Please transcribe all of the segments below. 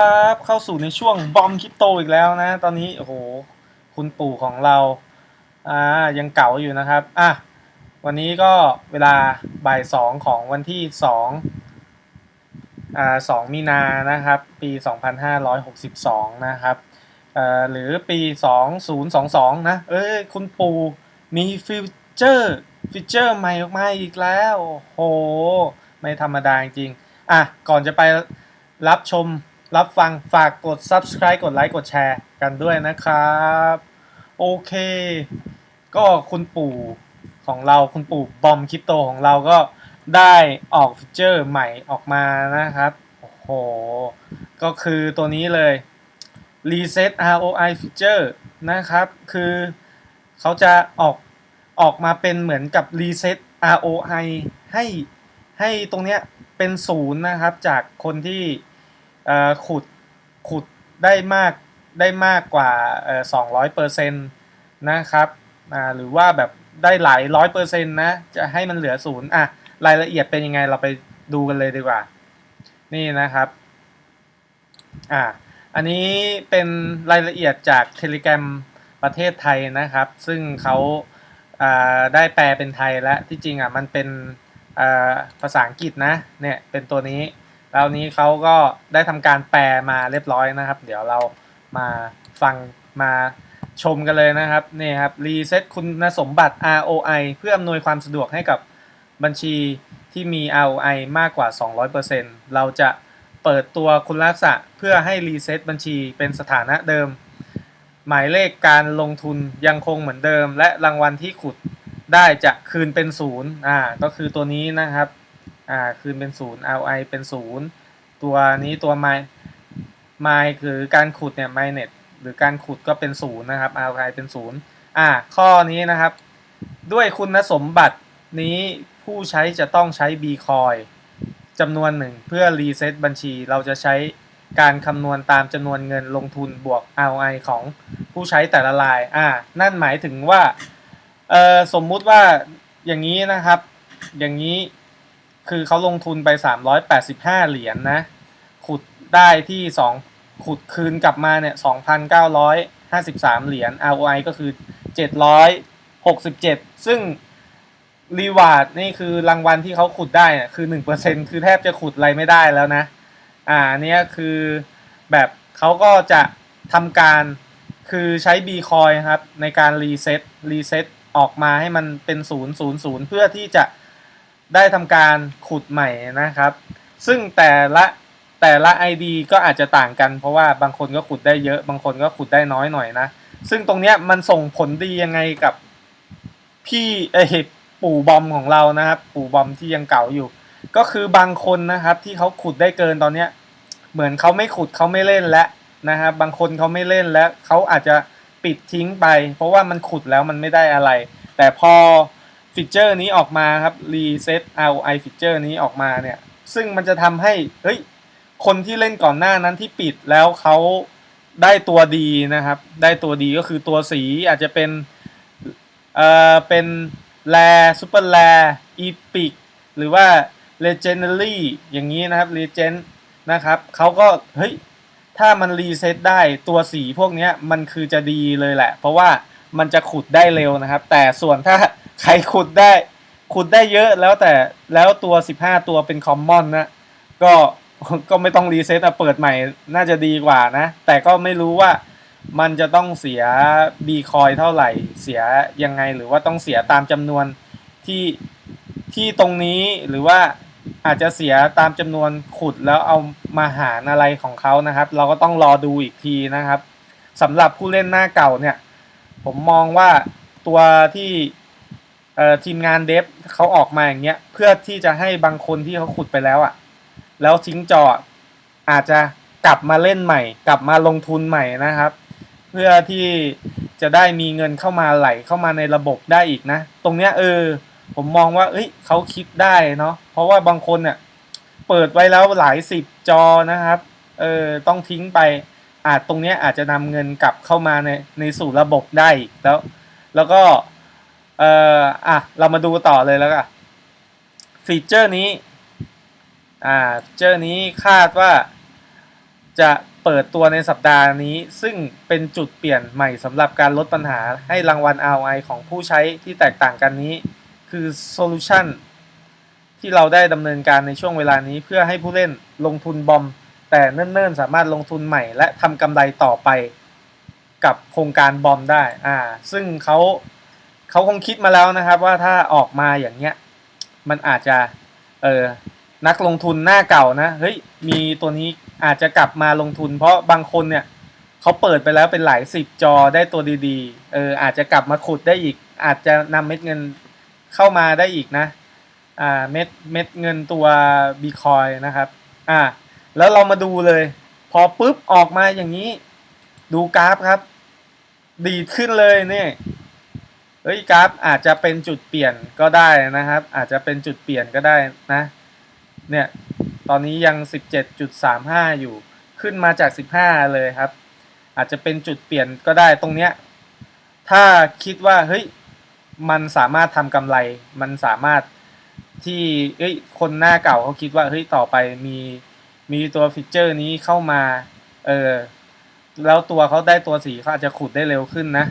ครับเข้าสู่ในช่วงบอมคริปโตอีกแล้วนะ ตอนนี้โอ้โหคุณปู่ของเราอ่ายังเก่าอยู่นะครับอะวันนี้ก็เวลาบ่ายสองของวันที่สองอ่าสองมีนานะครับ ปี 2562 นะครับเอ่อหรือปี 2022 นะ เอ้ยคุณปู่มีฟิวเจอร์ฟิวเจอร์ใหม่ออกมาอีกแล้วโอ้โห ไม่ธรรมดาจริงอะก่อนจะไปรับชม รับฟังฝากกด subscribe กดไลค์กดแชร์กันด้วยนะครับ โอเค ก็คุณปู่ของเราคุณปู่บอมคริปโตของเราก็ได้ออกฟีเจอร์ใหม่ออกมานะครับโอ้โหก็คือตัวนี้เลย Reset ROI Feature นะครับ คือเขาจะออกออกมาเป็นเหมือนกับ Reset ROI ให้ให้ตรงเนี้ยเป็นศูนย์นะครับจากคนที่ ขุดขุดได้มากได้มากกว่าเอ่อสองร้อยเปอร์เซ็นต์นะครับหรือว่าแบบได้หลายร้อยเปอร์เซ็นต์นะจะให้มันเหลือศูนย์อะรายละเอียดเป็นยังไงเราไปดูกันเลยดีกว่า นี่นะครับอ่าอันนี้เป็นรายละเอียดจาก Telegram ประเทศไทยนะครับ ซึ่งเขาได้แปลเป็นไทยแล้วที่จริงอะมันเป็นภาษาอังกฤษนะเนี่ยเป็นตัวนี้ แล้วนี้เขาก็ได้ทำการแปลมาเรียบร้อยนะครับ เดี๋ยวเรามาฟังมาชมกันเลยนะครับนี่ครับรีเซ็ตคุณสมบัติ ROI เพื่ออำนวยความสะดวกให้กับบัญชีที่มี ROI มากกว่า 200%เราจะเปิดตัวคุณลักษณะเพื่อให้รีเซ็ตบัญชีเป็นสถานะเดิม หมายเลขการลงทุนยังคงเหมือนเดิม และรางวัลที่ขุดได้จะคืนเป็นศูนย์อ่าก็คือตัวนี้นะครับ อ่าคืนเป็นศูนย์ ROI เป็นศูนย์ตัวนี้ตัว my my คือการขุดเนี่ย mynet หรือการขุดก็เป็นศูนย์นะครับ ROI เป็นศูนย์อ่าข้อนี้นะครับ ด้วยคุณสมบัตินี้ผู้ใช้จะต้องใช้ Bcoin จำนวนหนึ่งเพื่อรีเซ็ตบัญชีเราจะใช้การคำนวณตามจำนวนเงินลงทุนบวก ROI ของผู้ใช้แต่ละราย อ่า นั่นหมายถึงว่า เออสมมุติว่าอย่างนี้นะครับ อย่างนี้ คือเขาลงทุนไป 385 เหรียญนนะ ขุดได้ที่ 2 ขุดคืนกลับมาเนี่ย 2,953 เหรียญ ROI ก็คือ 767 ซึ่งรีวาร์ดนี่คือรางวัลที่เขาขุดได้เนี่ยคือ 1%คือแทบจะขุดอะไรไม่ได้แล้วนะ อ่าเนี้ยคือแบบเขาก็จะทำการคือใช้ b c o i n ครับ ในการรีเซ็ตรีเซ็ตออกมาให้มันเป็น 000 เพื่อที่จะ ได้ทำการขุดใหม่นะครับ ซึ่งแต่ละแต่ละ ID ก็อาจจะต่างกัน เพราะว่าบางคนก็ขุดได้เยอะ บางคนก็ขุดได้น้อยหน่อยนะ ซึ่งตรงเนี้ยมันส่งผลดียังไงกับพี่เอยปู่บอมของเรานะครับ ปู่บอมที่ยังเก่าอยู่ ก็คือบางคนนะครับที่เขาขุดได้เกินตอนเนี้ยเหมือนเขาไม่ขุดเขาไม่เล่นแล้วนะครับบางคนเขาไม่เล่นแล้วเขาอาจจะปิดทิ้งไป เพราะว่ามันขุดแล้วมันไม่ได้อะไร แต่พอ ฟีเจอร์นี้ออกมาครับ reset ROI ฟีเจอร์นี้ออกมาเนี่ย ซึ่งมันจะทำให้ เฮ้ย คนที่เล่นก่อนหน้านั้นที่ปิดแล้วเขาได้ตัวดีนะครับ ได้ตัวดีก็คือตัวสีอาจจะเป็น เอ่อ เป็นแรซูเปอร์แรอีพิกหรือว่า legendary อย่างนี้นะครับ legend นะครับเขาก็ เฮ้ย ถ้ามันรีเซ็ตได้ตัวสีพวกนี้มันคือจะดีเลยแหละ เพราะว่ามันจะขุดได้เร็วนะครับ แต่ส่วนถ้า ใครขุดได้ขุดได้เยอะแล้วแต่แล้วตัว 15 ตัวเป็นคอมมอนนะก็ก็ไม่ต้องรีเซ็ตอะเปิดใหม่น่าจะดีกว่านะ แต่ก็ไม่รู้ว่ามันจะต้องเสียบีคอยเท่าไหร่เสียยังไงหรือว่าต้องเสียตามจำนวนที่ที่ตรงนี้หรือว่าอาจจะเสียตามจำนวนขุดแล้วเอามาหารอะไรของเขานะครับ เราก็ต้องรอดูอีกทีนะครับสำหรับผู้เล่นหน้าเก่าเนี่ย ผมมองว่าตัวที่ ทีมงานเดฟเขาออกมาอย่างเงี้ยเพื่อที่จะให้บางคนที่เขาขุดไปแล้วอะ่ะ แล้วทิ้งจออาจจะกลับมาเล่นใหม่ กลับมาลงทุนใหม่นะครับ เพื่อที่จะได้มีเงินเข้ามาไหลเข้ามาในระบบได้อีกนะ ตรงเนี้ยเออ ผมมองว่า เอ้ยเขาคิดได้เนาะเพราะว่าบางคนเนี่ยเปิดไว้แล้วหลายสิบจอนะครับเออต้องทิ้งไปอาจตรงเนี้ยอาจจะนำเงินกลับเข้ามาในในสู่ระบบได้อีกแล้ว แล้วก็ เอ่ออะเรามาดูต่อเลยแล้วกันฟีเจอร์นี้อ่าฟีเจอร์นี้คาดว่าจะเปิดตัวในสัปดาห์นี้ ซึ่งเป็นจุดเปลี่ยนใหม่สำหรับการลดปัญหาให้รางวัล ROI ของผู้ใช้ที่แตกต่างกันนี้ คือโซลูชันที่เราได้ดำเนินการในช่วงเวลานี้เพื่อให้ผู้เล่นลงทุนบอม แต่เนิ่นๆ สามารถลงทุนใหม่ และทำกำไรต่อไปกับโครงการบอมได้อ่าซึ่งเขา เขาคงคิดมาแล้วนะครับ ว่าถ้าออกมาอย่างเงี้ย มันอาจจะ เออนักลงทุนหน้าเก่านะ เฮ้ย มีตัวนี้อาจจะกลับมาลงทุน เพราะบางคนเนี่ยเขาเปิดไปแล้วเป็นหลายสิบจอได้ตัวดีๆ เออ อาจจะกลับมาขุดได้อีก อาจจะนำเม็ดเงินเข้ามาได้อีกนะ อ่า เม็ด เม็ดเงินตัวบีคอยนะครับ อ่า แล้วเรามาดูเลย พอปุ๊บออกมาอย่างนี้ ดูกราฟครับ ดีขึ้นเลยเนี่ย เฮ้ยกราฟอาจจะเป็นจุดเปลี่ยนก็ได้นะครับ อาจจะเป็นจุดเปลี่ยนก็ได้นะ เนี่ย ตอนนี้ยัง 17.35 อยู่ ขึ้นมาจาก 15 เลยครับ อาจจะเป็นจุดเปลี่ยนก็ได้ตรงเนี้ย ถ้าคิดว่าเฮ้ย มันสามารถทำกำไร มันสามารถที่เอ้ย คนหน้าเก่าเขาคิดว่าเฮ้ย ต่อไปมีมีตัวฟีเจอร์นี้เข้ามา เออ แล้วตัวเขาได้ตัวสีเขาอาจจะขุดได้เร็วขึ้นนะ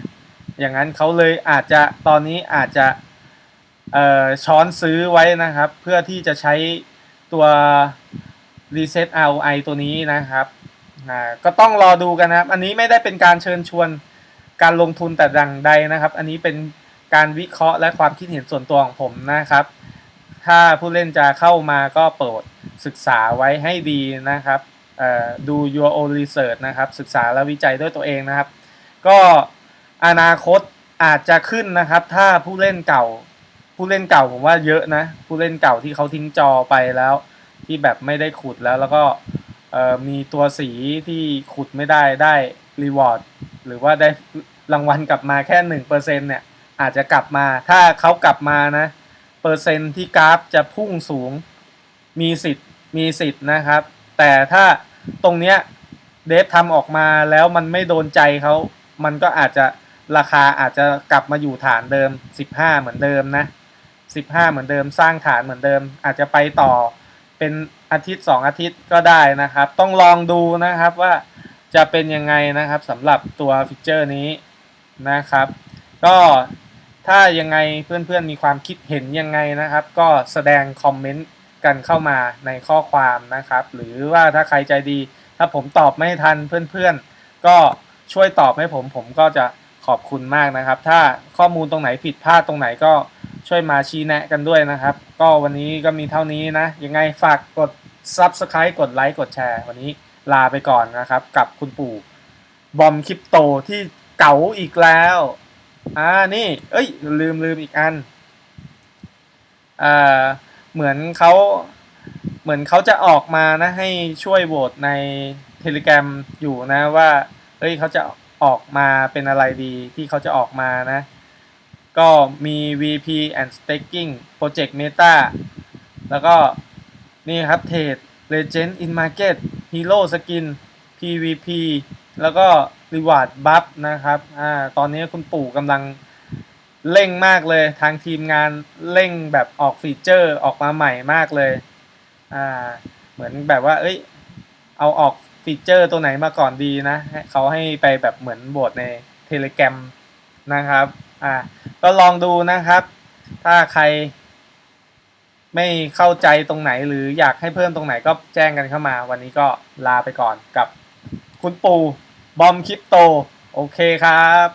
อย่างนั้นเขาเลยอาจจะตอนนี้อาจจะเอ่อช้อนซื้อไว้นะครับ เพื่อที่จะใช้ตัว reset ROI ตัวนี้นะครับอ่าก็ต้องรอดูกันนะครับ อันนี้ไม่ได้เป็นการเชิญชวนการลงทุนแต่ดังใดนะครับ อันนี้เป็นการวิเคราะห์และความคิดเห็นส่วนตัวของผมนะครับ ถ้าผู้เล่นจะเข้ามาก็โปรดศึกษาไว้ให้ดีนะครับดู your own research นะครับ ศึกษาและวิจัยด้วยตัวเองนะครับ ก็ อนาคตอาจจะขึ้นนะครับ ถ้าผู้เล่นเก่า ผู้เล่นเก่าผมว่าเยอะนะ ผู้เล่นเก่าที่เขาทิ้งจอไปแล้ว ที่แบบไม่ได้ขุดแล้วแล้วก็มีตัวสีที่ขุดไม่ได้ได้รีวอร์ดหรือว่าได้รางวัลกลับมาแค่หนึ่งเปอร์เซ็นเนี่ยอาจจะกลับมา ถ้าเขากลับมานะ เปอร์เซ็นต์ที่กราฟจะพุ่งสูงมีสิทธิ์มีสิทธิ์นะครับ แต่ถ้าตรงเนี้ยเดฟทำออกมาแล้วมันไม่โดนใจเขา มันก็อาจจะ ราคาอาจจะกลับมาอยู่ฐานเดิม 15 เหมือนเดิมนะ 15 เหมือนเดิม สร้างฐานเหมือนเดิม อาจจะไปต่อเป็นอาทิตย์ 2 อาทิตย์ก็ได้นะครับ ต้องลองดูนะครับว่าจะเป็นยังไงนะครับสำหรับตัวฟิกเจอร์นี้นะครับ ก็ถ้ายังไงเพื่อนๆมีความคิดเห็นยังไงนะครับ ก็แสดงคอมเมนต์กันเข้ามาในข้อความนะครับ หรือว่าถ้าใครใจดี ถ้าผมตอบไม่ทันเพื่อนๆ ก็ช่วยตอบให้ผมผมก็จะ ขอบคุณมากนะครับ ถ้าข้อมูลตรงไหนผิดพลาดตรงไหนก็ช่วยมาชี้แนะกันด้วยนะครับ ก็วันนี้ก็มีเท่านี้นะ ยังไงฝากกด Subscribe กดไลค์กดแชร์ วันนี้ลาไปก่อนนะครับ กับคุณปู่บอมคริปโตที่เก๋าอีกแล้วอ่านี่ เอ้ย ลืมลืมอีกอันอ่าเหมือนเขาเหมือนเขาจะออกมานะให้ช่วยโหวตใน Telegram อยู่นะว่าเฮ้ยเขาจะ ออกมาเป็นอะไรดีที่เขาจะออกมานะ ก็มี VP and Staking Project Meta แล้วก็นี่ครับเทรด Legend in Market Hero Skin PVP แล้วก็ Reward Buff นะครับอ่าตอนนี้คุณปู่กำลังเร่งมากเลยทางทีมงานเร่งแบบออกฟีเจอร์ออกมาใหม่มากเลยอ่าเหมือนแบบว่า เอ้ย เอาออก ฟีเจอร์ตัวไหนมาก่อนดีนะเขาให้ไปแบบเหมือนโบทใน Telegram นะครับอ่าก็ลองดูนะครับ ถ้าใครไม่เข้าใจตรงไหนหรืออยากให้เพิ่มตรงไหนก็แจ้งกันเข้ามา วันนี้ก็ลาไปก่อนกับคุณปูบอมคริปโต โอเคครับ